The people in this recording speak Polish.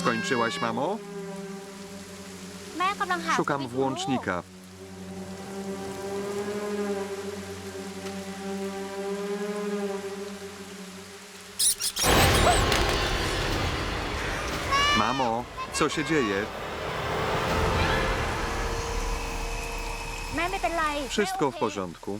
Skończyłaś, mamo? แม่กำลังหา Szukam สวิตช์ włącznika. Mamo, co się dzieje? แม่ไม่เป็นไร Wszystko w porządku.